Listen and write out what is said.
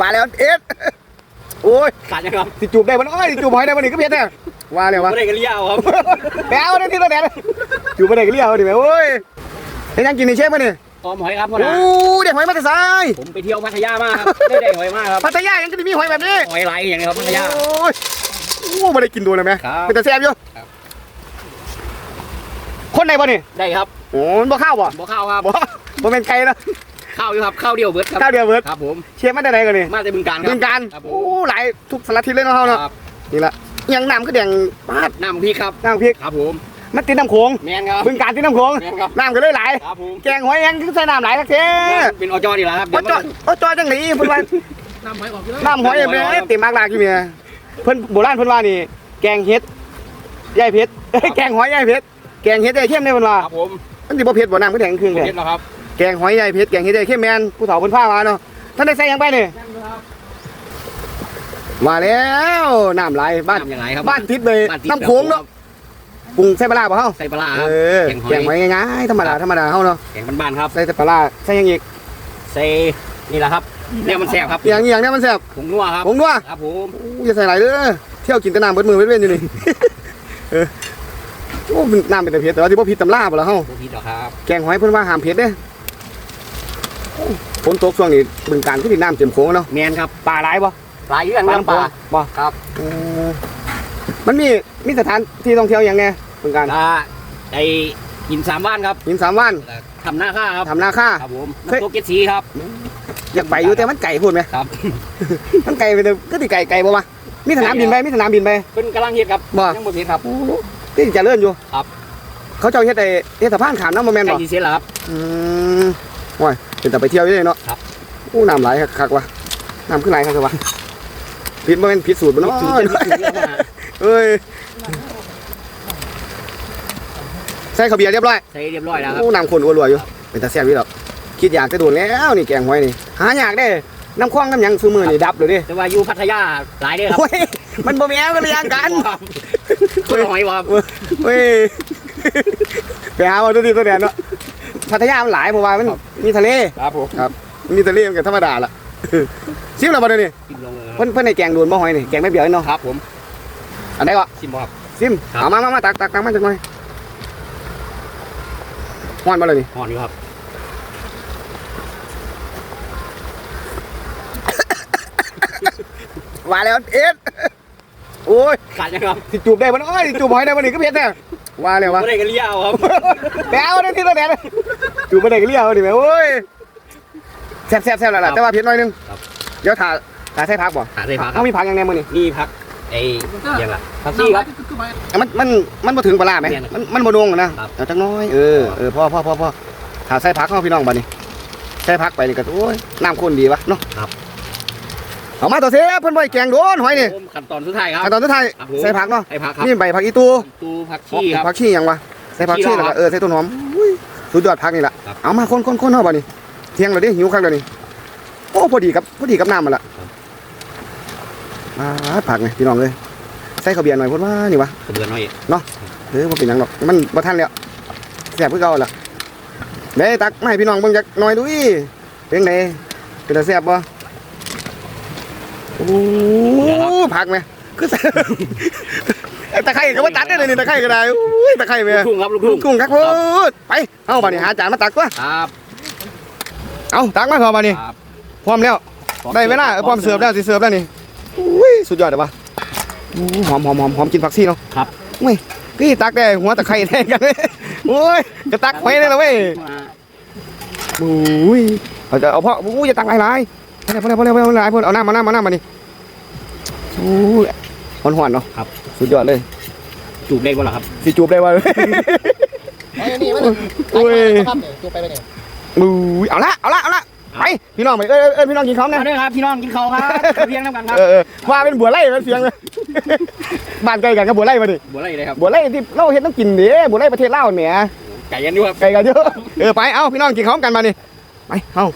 ว่าแล้วเอ็ดโอ้ยขาดยังครับสิจูบได้บ่เนาะสิจูบหอยได้บ่นี่ก็เพี้ยนแท้ว่าแล้ววะไม่ได้กันเลี้ยวครับแมวนี่ที่ตัวแดนจูบบ่ได้ก็เลี้ยวดิแม่โอ้ยเฮ็ดหยังกินนี่เชฟบ่นี่หอมหอยครับพ่อโอ้นะเด็กหอยมาแต่ไสายผมไปเที่ยวพัทยามาครับได้ได้หอยมากครับพัทยายังจะมีหอยแบบนี้หอยไหลอย่างนี้ครับพัทยาโอ้ยโอ้บ่ได้กินดูเลยแม่ครับเป็นแต่แซ่บอยู่ครับคนไหนบ่นี่ได้ครับโอ้มันบ่ข้าวบ่บ่ข้าวครับบ่บ่เป็นไก่นะ ข้าวอยู่ครับข้าวเดียวเบิร์ดครับข้าวเดียวเบิดครับผมเชฟมาแต่ไหนกันนี่มาจากบึงการคบึรับงการครับผมโอ้หลายทุกสารทิศเลยเนาะเฮาเนาะครับนี่ละยังน้ำก็แดงปาดน้ำพริกครับน้ำพริกครับผมมันติดน้ำโขงแมนครับบึงการติดน้ำโขงแมนครับน้ำก็เลยหลายครับผมแกงหอยยังคือใส่น้ำหลายทักเท่เป็นอจอดีแล้วครับโอ้จอโอ้จอจังไหนเพิ่นว่าน้ำหอยออกน้ำหอยแม่เต็มอากลากอยู่เมียเพิ่นโบราณเพิ่นว่านี่ แกงเฮ็ดยายเพชรเอ้ยแกงหอยยายเพชรแกงเฮ็ดยายเข้มเนี่ยเพิ่นว่าครับผมมันสิบ่เผ็ดบ่น้ำก็แดงครึ่งเผ็แท้ดแล้วครับ แกงหอยยายเพชรแกงเฮ็ดยายเข้มแม่นผู้เฒ่าเพิ่นพามาเนาะท่านได้ใส่หยังไปนี่มาแล้วน้ำไหลบ้านน้ำอย่างไรครับบ้านติดเลยบ้านติดน้ำโขงเนาะปรุงใส่ปลาร้าบ่เฮาใส่ปลาร้าคเอรับอแกงหอยแกงหอยง่ายๆธรรมดาธรรมดาเฮาเนาะแกงบ้านๆครับ ใส่แต่ปลาร้าใส่หยังอีกใส่นี่แหละครับเนี่ยมันแซ่บครับอหย่างอหย่างเนี้ยมันแซ่บผงนัวครับผงนัวครับผมอู้อย่าใส่หลายเด้อเที่ยวกินแต่น้ำเบิดมือเบิดเว้นอยู่นี่ เออโอ้มันน้ำเป็นแต่เผ็ดแต่ว่าที่บ่ผิดตำราบ่ล่ะเฮาโบพีดอกครับ แกงหอยเพิ่นว่าห้ามเผ็ดเด้โอ้ ฝนตกช่วงนี้บึงการคือสิน้ำเต็มโขงเนาะแมนครับปลาหลายบ่ปลาอยู่กันครับปลาบ่ครับเออมันมีมีสถานที่ท่องเที่ยวหยังไงบึงการปลาไอ้หินสามบ้านครับหินสามว่านทำหน้าค่าครับทำนาค่าครับผมเฮ้ยน้ำตกเก็ดสีครับอยากไปอยู่แต่มันไก่พูดไหมครับมันไก่ไปเด้อก็สิไก่ไก่บ่วะมีสนามบินไปมีสนามบินไปเป็นกำลังเฮ็ดครับบ่ยังบ่เฮ็ดครับที่เจะเลื่อนอยู่ครับ เขาเจ้าเฮ็ดไอ้เฮ็ดสะพานขามน้ำบ่แม่นใกล้บ่ที่เสร็จแล้วครับอืม โอ้ยเป็นแต่ไปเที่ยวอยู่เลยเนาะครับ อู้น้ำไหลคักๆว่ะน้ำขึ้นไหลคักๆว่ะผิดบ่แม่นผิดสูตรบ่เนาะถึงจะถึงเรื่องมาเอ้ยใส่ข้าวเบียร์เรียบร้อยใส่เรียบร้อยแล้วครับอู้น้ำข้นอ้วนๆอยู่เป็นตาแซ่บอยู่ดอกคิดอยากจะโดนแล้วนี่แกงหอยนี่หายากเด้น้ำคว้างน้ำหยังซุมื้อนี่ดับเลยเด้แต่ว่าอยู่พัทยาหลายเด้อครับโอ้ยมันบ่แม่นกันเลยอย่างกันคนละหอยบ่ครับเว้ยไปหาว่าตัวนี้ตัวแดนเนาะพัทยามันหลายเพราะว่ามัน มีทะเลครับผมมีทะเลมันก็ธรรมดาล่ะซิมแล้วบ่เดี๋ยวนี้ชิมลงเลยคเพิ่รับนเพิ่นให้แกงโดนบ่หอยนี่แกงไม่เบี้ยวเนาะครับผมอันใดก็ชิมบ่ครับ ซิมครับ เอามามามาตักตักตักมาจักหน่อยฮ้อนบ่เลยนี่ ห่อนอยู่ครับว่าแล้วเอ็ดโอ้ย ขาดยังครับสิจูบได้บ่เนาะโอ้ยสิจูบหอยได้บ่นี่ก็เผ็ดแท้ ว่าแล้ววะบ่ได้กันเลี้ยวครับแปเอาเด้อที่ตัวแดนจูบบ่ได้ก็เลี้ยวดิแม่โอ้ยแซ่บแซ่บแซ่บแล้วล่ะแต่ว่าเผ็ดหน่อยนึงครับเดี๋ยวถ่าถ่าใส่ผักบ่หาใส่ผักครัเขาบมีผักยังไงมื้อนี้นี่ผักไอ้เรียังล่ะผักชีครับอะมันมันมันบ่ถึงปลาร้าไหมแม่นมันมันบ่นงอะนะครับเอาจักหน้อยเออเออพ่อพ่อพ่อพ่อถ้าใส่ผักเข้าพี่น้องบัดนี้ใส่ผักไปนี่ก็โอ้ยน้ำข้นดีวะเนาะครับ เอามาตัวเสียเพิ่นบ่ให้แกงโดนหอยนี่ผมขั้นตอนสุดท้ายครับ ขั้นตอนสุดท้ายครับผม ใส่ผักเนาะใส่ผักครับนี่ใบผักอีตูตูผักชีครับ ผักชีหยังวะใส่ผักชีชีแล้วลาวก็เออใส่ต้นหอมอุ้ยสุดยอดผักนี่ล่ะครับ เอามาคนคนคนเฮาบัดนี้เที่ยงแล้วดิหิวคักแล้วนี่โอ้พอดีกับพอดีกับน้ำมันละมาผักไงพี่น้องเลยใส่ข้าวเบียร์หน่อยพุ่นว่านี่วะ กระเบือน้อยเออบ่เป็นหยังหรอกมันบ่ทันแล้วแซ่บคือเก่าล่ะเด้ตักมาให้พี่น้องเบิ่งจักหน่อยดูอีเป็นไงเป็นตาแซ่บบ่โอ้ผักแม่คือแซ่บไอ้ตะไคร้ก็บ่ตัดได้เลยนี่ตะไคร้ก็ได้อุ้ยตะไคร้แม่ลูกทุ่งครับลูกลูทุ่กงกุ้งคักโพดไปเอาบัดนี้หาจานมาตักตัวครับเอาตักมาพอบัดนี้ครับพร้อมแล้วได้เวลาเออพร้อมเสิร์ฟแล้วสิเสิร์ฟแล้วนี่อุ้ยสุดยอดเลยว่ะอู้หอมหอมหอมหอมกินผักชีเนาะครับอุ้ยพี่ตักได้หัวตะไคร้แทนกันเลยโอ้ยจะตักไว้เลยละเว้ยมาอุ้ยเอาจะเอาพ่ออุ้ยจะตักหลายหลายพอแล้วพอแล้วพอแล้วพอแล้วหลายพอแล้วเอาน้ำมาน้ำมาน้ำมานี่ อุ้ยหอนหอนๆเนาะครับ สุดยอดเลยจูบเล็กบ่ล่ะครับสิจูบได้วะไอ้นี่มันอุ้ย ครับเนี่ยตัวไปไปเนี่ยอุ้ยเอาละเอาละเอาละไปพี่น้องไปเอ้ยเอ้ยเอ้ยพี่น้องกินข้าวนะมาด้วยครับพี่น้องกินข้าวครับเพียงน้ำกันครับเออเออว่าเป็นบัวไล่เป็นเสียงเลย บ้านไกลกันกับบัวไล่มาดิบัวไรเลยครับบัวไล่ที่เราเห็นต้องกินเด้บัวไล่ประเทศลาวเนี่ยไก่ยันด้วยครับไกลกันเยอะเออไปเอาพี่น้องกินข้าวกันมาดิไปเอา